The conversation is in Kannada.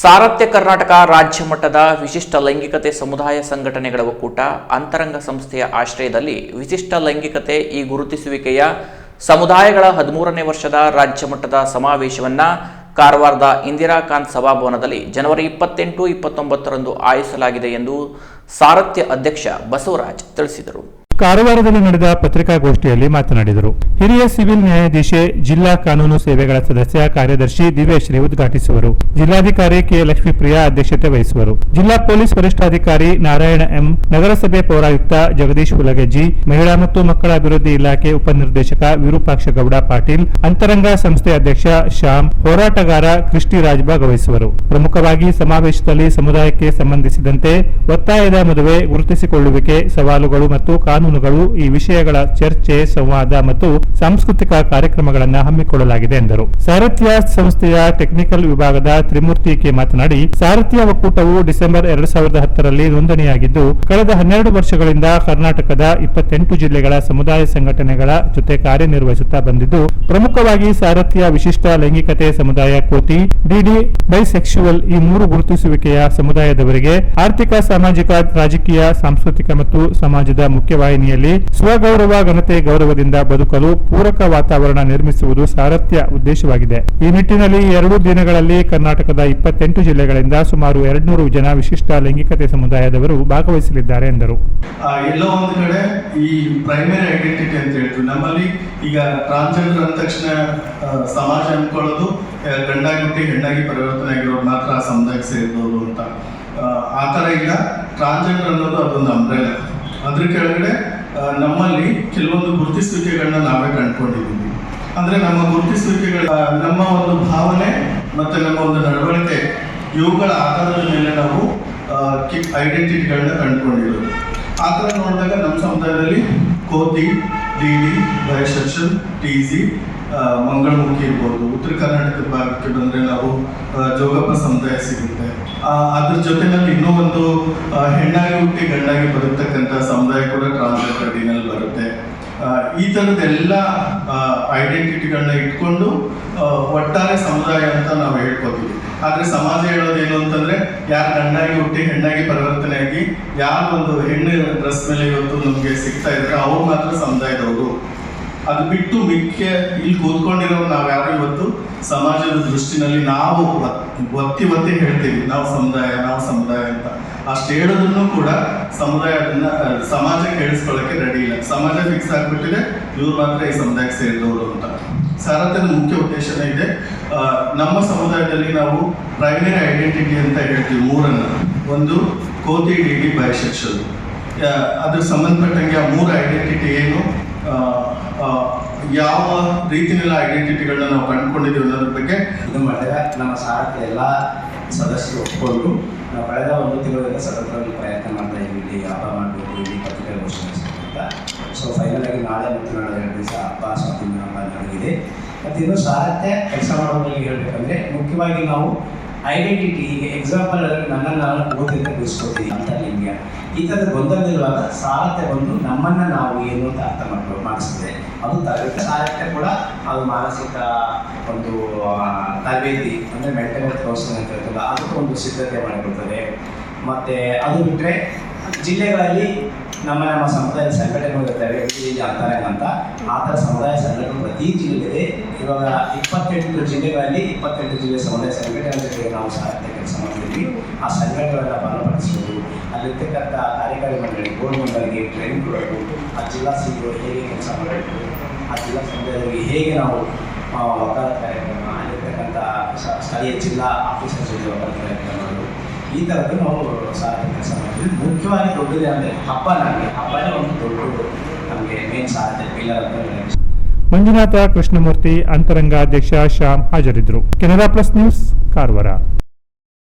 ಸಾರಥ್ಯ ಕರ್ನಾಟಕ ರಾಜ್ಯ ಮಟ್ಟದ ವಿಶಿಷ್ಟ ಲೈಂಗಿಕತೆ ಸಮುದಾಯ ಸಂಘಟನೆಗಳ ಒಕ್ಕೂಟ ಅಂತರಂಗ ಸಂಸ್ಥೆಯ ಆಶ್ರಯದಲ್ಲಿ ವಿಶಿಷ್ಟ ಲೈಂಗಿಕತೆ ಈ ಗುರುತಿಸುವಿಕೆಯ ಸಮುದಾಯಗಳ ಹದಿಮೂರನೇ ವರ್ಷದ ರಾಜ್ಯ ಮಟ್ಟದ ಸಮಾವೇಶವನ್ನ ಕಾರವಾರದ ಇಂದಿರಾಕಾಂತ್ ಸಭಾಭವನದಲ್ಲಿ ಜನವರಿ ಇಪ್ಪತ್ತೆಂಟು, ಇಪ್ಪತ್ತೊಂಬತ್ತರಂದು ಆಯೋಜಿಸಲಾಗಿದೆ ಎಂದು ಸಾರಥ್ಯ ಅಧ್ಯಕ್ಷ ಬಸವರಾಜ್ ತಿಳಿಸಿದರು. ಕಾರವಾರದಲ್ಲಿ ನಡೆದ ಪತ್ರಿಕಾಗೋಷ್ಠಿಯಲ್ಲಿ ಮಾತನಾಡಿದರು. ಹಿರಿಯ ಸಿವಿಲ್ ನ್ಯಾಯಾಧೀಶೆ, ಜಿಲ್ಲಾ ಕಾನೂನು ಸೇವೆಗಳ ಸದಸ್ಯ, ಕಾರ್ಯದರ್ಶಿ ದಿವ್ಯಶ್ರೀ ಉದ್ಘಾಟಿಸುವರು. ಜಿಲ್ಲಾಧಿಕಾರಿ ಕೆ. ಲಕ್ಷ್ಮೀಪ್ರಿಯಾ ಅಧ್ಯಕ್ಷತೆ ವಹಿಸುವರು. ಜಿಲ್ಲಾ ಪೊಲೀಸ್ ವರಿಷ್ಠಾಧಿಕಾರಿ ನಾರಾಯಣ ಎಂ, ನಗರಸಭೆ ಪೌರಾಯುಕ್ತ ಜಗದೀಶ್ ಹುಲಗಜ್ಜಿ, ಮಹಿಳಾ ಮತ್ತು ಮಕ್ಕಳ ಅಭಿವೃದ್ಧಿ ಇಲಾಖೆ ಉಪನಿರ್ದೇಶಕ ವಿರೂಪಾಕ್ಷ ಗೌಡ ಪಾಟೀಲ್, ಅಂತರಂಗ ಸಂಸ್ಥೆ ಅಧ್ಯಕ್ಷ ಶ್ಯಾಮ್, ಹೋರಾಟಗಾರ ಕೃಷ್ಣಿ ರಾಜ್ ಭಾಗವಹಿಸುವರು. ಪ್ರಮುಖವಾಗಿ ಸಮಾವೇಶದಲ್ಲಿ ಸಮುದಾಯಕ್ಕೆ ಸಂಬಂಧಿಸಿದಂತೆ ಒತ್ತಾಯದ ಮದುವೆ ಗುರುತಿಸಿಕೊಳ್ಳುವಿಕೆ, ಸವಾಲುಗಳು ಮತ್ತು ಕಾನೂನುಗಳು ಈ ವಿಷಯಗಳ ಚರ್ಚೆ, ಸಂವಾದ ಮತ್ತು ಸಾಂಸ್ಕೃತಿಕ ಕಾರ್ಯಕ್ರಮಗಳನ್ನು ಹಮ್ಮಿಕೊಳ್ಳಲಾಗಿದೆ ಎಂದರು. ಸಾರಥ್ಯ ಸಂಸ್ಥೆಯ ಟೆಕ್ನಿಕಲ್ ವಿಭಾಗದ ತ್ರಿಮೂರ್ತಿ ಕೆ ಮಾತನಾಡಿ, ಸಾರಥ್ಯ ಒಕ್ಕೂಟವು ಡಿಸೆಂಬರ್ ಎರಡ್ ಸಾವಿರದ ಹತ್ತರಲ್ಲಿ ನೋಂದಣಿಯಾಗಿದ್ದು, ಕಳೆದ ಹನ್ನೆರಡು ವರ್ಷಗಳಿಂದ ಕರ್ನಾಟಕದ ಇಪ್ಪತ್ತೆಂಟು ಜಿಲ್ಲೆಗಳ ಸಮುದಾಯ ಸಂಘಟನೆಗಳ ಜೊತೆ ಕಾರ್ಯನಿರ್ವಹಿಸುತ್ತಾ ಬಂದಿದ್ದು, ಪ್ರಮುಖವಾಗಿ ಸಾರಥ್ಯ ವಿಶಿಷ್ಟ ಲೈಂಗಿಕತೆ ಸಮುದಾಯ ಕೋತಿ ಡಿಡಿ ಬೈಸೆಕ್ಸುವಲ್ ಈ ಮೂರು ಗುರುತಿಸುವಿಕೆಯ ಸಮುದಾಯದವರಿಗೆ ಆರ್ಥಿಕ, ಸಾಮಾಜಿಕ, ರಾಜಕೀಯ, ಸಾಂಸ್ಕೃತಿಕ ಮತ್ತು ಸಮಾಜದ ಮುಖ್ಯವಾಹಿನಿಯಲ್ಲಿ ಸ್ವಗೌರವ ಘನತೆ ಗೌರವದಿಂದ ಬದುಕಲು ಪೂರಕ ವಾತಾವರಣ ನಿರ್ಮಿಸುವುದು ಸಾರಥ್ಯ ಉದ್ದೇಶವಾಗಿದೆ. ಈ ನಿಟ್ಟಿನಲ್ಲಿ ಎರಡು ದಿನಗಳಲ್ಲಿ ಕರ್ನಾಟಕದ ಇಪ್ಪತ್ತೆಂಟು ಜಿಲ್ಲೆಗಳಿಂದ ಸುಮಾರು ಎರಡ್ನೂರು ಜನ ವಿಶಿಷ್ಟ ಲೈಂಗಿಕತೆ ಸಮುದಾಯದವರು ಭಾಗವಹಿಸಲಿದ್ದಾರೆ ಎಂದರು. ಎಲ್ಲೋ ಒಂದು ಕಡೆ ಈ ಪ್ರೈಮರಿ ಐಡೆಂಟಿಟಿ ಅಂತ ಹೇಳ್ತೀವಿ. ನಮ್ಮಲ್ಲಿ ಈಗ ಟ್ರಾನ್ಸ್ಜೆಂಡರ್ ಅಂದ ತಕ್ಷಣ ಸಮಾಜ ಅನ್ಕೊಳ್ಳೋದು ಗಂಡಾಗಿ ಹುಟ್ಟಿ ಹೆಣ್ಣಾಗಿ ಪರಿವರ್ತನೆ ಆಗಿರೋರು ಮಾತ್ರ ಆ ಸಮುದಾಯಕ್ಕೆ ಸೇರಿದವರು ಅಂತ. ಆ, ಥರ ಇಲ್ಲ. ಟ್ರಾನ್ಸ್ಜೆಂಡರ್ ಅನ್ನೋದು ಅದೊಂದು ಅಂಬ್ರೆಲ ಅದ್ರ ಕೆಳಗಡೆ ನಮ್ಮಲ್ಲಿ ಕೆಲವೊಂದು ಗುರುತಿಸುವಿಕೆಗಳನ್ನ ನಾವೇ ಕಂಡುಕೊಂಡಿದ್ದೀವಿ. ಅಂದ್ರೆ ನಮ್ಮ ಗುರುತಿಸುವಿಕೆಗಳ ನಮ್ಮ ಒಂದು ಭಾವನೆ ಮತ್ತೆ ನಮ್ಮ ಒಂದು ನಡವಳಿಕೆ, ಇವುಗಳ ಆಧಾರದ ಮೇಲೆ ನಾವು ಐಡೆಂಟಿಟಿಗಳನ್ನ ಕಂಡುಕೊಂಡಿರೋದು. ಆ ಥರ ನೋಡಿದಾಗ ನಮ್ಮ ಸಮುದಾಯದಲ್ಲಿ ಕೋತಿ, ಡಿ ಡಿ ಟಿ ಸಿ ಮಂಗಳಮುಖಿ ಇರ್ಬೋದು. ಉತ್ತರ ಕರ್ನಾಟಕದ ಭಾಗಕ್ಕೆ ಬಂದರೆ ನಾವು ಜೋಗಪ್ಪ ಸಮುದಾಯ ಸಿಗುತ್ತೆ. ಅದ್ರ ಜೊತೆನಲ್ಲಿ ಇನ್ನೂ ಒಂದು ಹೆಣ್ಣಾಗಿ ಹುಟ್ಟಿ ಗಂಡಾಗಿ ಬದುಕ್ತಕ್ಕಂಥ ಸಮುದಾಯ ಕೂಡ ಟ್ರಾನ್ಸ್ಜೆಂಡರ್ ಬರುತ್ತೆ. ಈ ಥರದ್ದೆಲ್ಲ ಐಡೆಂಟಿಟಿಗಳನ್ನ ಇಟ್ಕೊಂಡು ಒಟ್ಟಾರೆ ಸಮುದಾಯ ಅಂತ ನಾವು ಹೇಳ್ಕೊತೀವಿ. ಆದರೆ ಸಮಾಜ ಹೇಳೋದು ಏನು ಅಂತಂದ್ರೆ, ಯಾರು ಗಂಡಾಗಿ ಹುಟ್ಟಿ ಹೆಣ್ಣಾಗಿ ಪರಿವರ್ತನೆ ಆಗಿ, ಯಾರು ಒಂದು ಹೆಣ್ಣು ಡ್ರೆಸ್ ಮೇಲೆ ಇವತ್ತು ನಮಗೆ ಸಿಗ್ತಾ ಇದ್ರೆ, ಅವ್ರು ಮಾತ್ರ ಸಮುದಾಯದವರು. ಅದು ಬಿಟ್ಟು ಮಿಕ್ಕ ಇಲ್ಲಿ ಕೂತ್ಕೊಂಡಿರೋ ನಾವು ಯಾರು ಇವತ್ತು ಸಮಾಜದ ದೃಷ್ಟಿನಲ್ಲಿ ನಾವು ಒತ್ತಿ ಒತ್ತಿ ಹೇಳ್ತೀವಿ, ನಾವು ಸಮುದಾಯ ನಾವು ಸಮುದಾಯ ಅಂತ. ಅಷ್ಟು ಹೇಳೋದನ್ನು ಕೂಡ ಸಮುದಾಯ ಅದನ್ನ ಸಮಾಜ ಕೇಳಿಸ್ಕೊಳ್ಳೋಕೆ ರೆಡಿ ಇಲ್ಲ. ಸಮಾಜ ಫಿಕ್ಸ್ ಆಗ್ಬಿಟ್ಟಿದೆ, ಇವ್ರು ಮಾತ್ರ ಈ ಸಮುದಾಯಕ್ಕೆ ಸೇರಿದವರು ಅಂತ. ಸಾರಥ್ಯದ ಮುಖ್ಯ ಉದ್ದೇಶನೇ ಇದೆ. ನಮ್ಮ ಸಮುದಾಯದಲ್ಲಿ ನಾವು ಪ್ರೈಮರಿ ಐಡೆಂಟಿಟಿ ಅಂತ ಹೇಳ್ತೀವಿ ಮೂರನ್ನು. ಒಂದು ಕೋತಿ ಡಿಡಿ ಡಿ ಬೈಸೆಕ್ಷಲ್ ಅದ್ರ ಸಂಬಂಧಪಟ್ಟಂಗೆ ಆ ಮೂರು ಐಡೆಂಟಿಟಿ ಏನು? ಯಾವ ರೀತಿನೆಲ್ಲ ಐಡೆಂಟಿಟಿಗಳನ್ನ ನಾವು ಕಂಡುಕೊಂಡಿದ್ದೀವಿ ಅನ್ನೋದ್ರ ಬಗ್ಗೆ ಇದು ಮಾಡಿದಾಗ ನಮ್ಮ ಸಾರಥ್ಯ ಎಲ್ಲ ಸದಸ್ಯರು ಒಪ್ಪಿಕೊಂಡು ನಾವು ಕಳೆದ ಒಂದು ತಿಂಗಳಿಂದ ಸತತವಾಗಿ ಪ್ರಯತ್ನ ಮಾಡ್ತಾ ಇದ್ದೀವಿ. ಇಲ್ಲಿ ಹಬ್ಬ ಮಾಡಬೇಕು, ಇಲ್ಲಿ ಪತ್ರಿಕೆ ನಡೆಸಬೇಕು ಅಂತ. ಸೊ ಫೈನಲ್ ಆಗಿ ನಾಳೆ ಮತ್ತು ನಾಳೆ ಎರಡು ದಿವಸ ಹಬ್ಬ ಸ್ವಾತಂತ್ರ್ಯ ಹಬ್ಬ ನಡೆದಿದೆ. ಮತ್ತು ಇನ್ನು ಸಾಹಿತ್ಯ ಕೆಲಸ ಮಾಡೋದ್ರಲ್ಲಿ ಹೇಳಬೇಕಂದ್ರೆ ಮುಖ್ಯವಾಗಿ ನಾವು ಐಡೆಂಟಿಟಿ ಈಗ ಎಕ್ಸಾಂಪಲ್ ನನ್ನನ್ನು ನಾನು ಓದಿದ್ರೆ ಬಿಡಿಸ್ಕೊತೀನಿ ಅಂತ ನಿಮಗೆ. ಈ ಥರದ ಗೊಂದಲವಿರುವಾಗ ಸಾರಥ್ಯ ಬಂದು ನಮ್ಮನ್ನು ನಾವು ಏನು ಅಂತ ಅರ್ಥ ಮಾಡ್ಕೊ ಮಾಡಿಸ್ತದೆ ಅದು ತರಬೇತಿ ಸಾರಥ್ಯ ಕೂಡ ಅದು ಮಾನಸಿಕ ಒಂದು ತರಬೇತಿ ಅಂದರೆ ಮೆಂಟಲ್ ಕೌನ್ಸಿಲಿಂಗ್ ಅಂತ ಹೇಳ್ತಲ್ಲ ಅದಕ್ಕೂ ಒಂದು ಸಿದ್ಧತೆ ಮಾಡಿಕೊಡ್ತದೆ ಮತ್ತು ಅದು ಬಿಟ್ಟರೆ ಜಿಲ್ಲೆಗಳಲ್ಲಿ ನಮ್ಮ ನಮ್ಮ ಸಮುದಾಯ ಸಂಘಟನೆಗಳು ಇರ್ತವೆ ಇಲ್ಲಿ ಅಂತಾರೆ ಅಂತ. ಆ ಥರ ಸಮುದಾಯ ಸಂಘಟನೆ ಪ್ರತಿ ಜಿಲ್ಲೆಇದೆ ಇವಾಗ ಇಪ್ಪತ್ತೆಂಟು ಜಿಲ್ಲೆಗಳಲ್ಲಿ ಇಪ್ಪತ್ತೆಂಟು ಜಿಲ್ಲೆ ಸಮುದಾಯ ಸಂಘಟನೆ ಜೊತೆಗೆ ನಾವು ಸಾಹಿತ್ಯ ಕೆಲಸ ಮಾಡ್ತೀವಿ ಆ ಸಂಘಟನೆಗಳನ್ನ ಬಲಪಡಿಸೋದು ಅಲ್ಲಿರ್ತಕ್ಕಂಥ ಕಾರ್ಯಕಾರಿ ಮಂಡಳಿ, ಬೋರ್ಡ್ ಮಂಡಳಿಗೆ ಟ್ರೈನಿಂಗ್ ಕೊಡೋದು, ಆ ಜಿಲ್ಲಾ ಸಿಗಳು ಹೇಗೆ ಕೆಲಸ ಮಾಡಬೇಕು, ಆ ಜಿಲ್ಲಾ ಸಮುದಾಯದಲ್ಲಿ ಹೇಗೆ ನಾವು ವಕಾಲತ್ ಕಾರ್ಯಕ್ರಮ, ಅಲ್ಲಿರ್ತಕ್ಕಂಥ ಸ್ಥಳೀಯ ಜಿಲ್ಲಾ ಆಫೀಸರ್ ಜೊತೆ ವಕಾಲತ್ ಕಾರ್ಯಕ್ರಮ ಈ ಥರದ್ದು ನಾವು ಸಾಹಿತ್ಯ ಕೆಲಸ ಮಾಡ್ತೀವಿ ಮುಖ್ಯವಾಗಿ ದೊಡ್ಡದೇ ಅಂದರೆ ಹಬ್ಬ ನಮಗೆ. ಹಬ್ಬನೇ ಒಂದು ದೊಡ್ಡ ನಮಗೆ ಮೇನ್ ಸಾಹಿತ್ಯ ಇಲ್ಲ ಮಂಜುನಾಥ ಕೃಷ್ಣಮೂರ್ತಿ ಅಂತರಂಗ ಅಧ್ಯಕ್ಷ ಶ್ಯಾಮ್ ಹಾಜರಿದ್ದರು. Canara plus news, Karwar.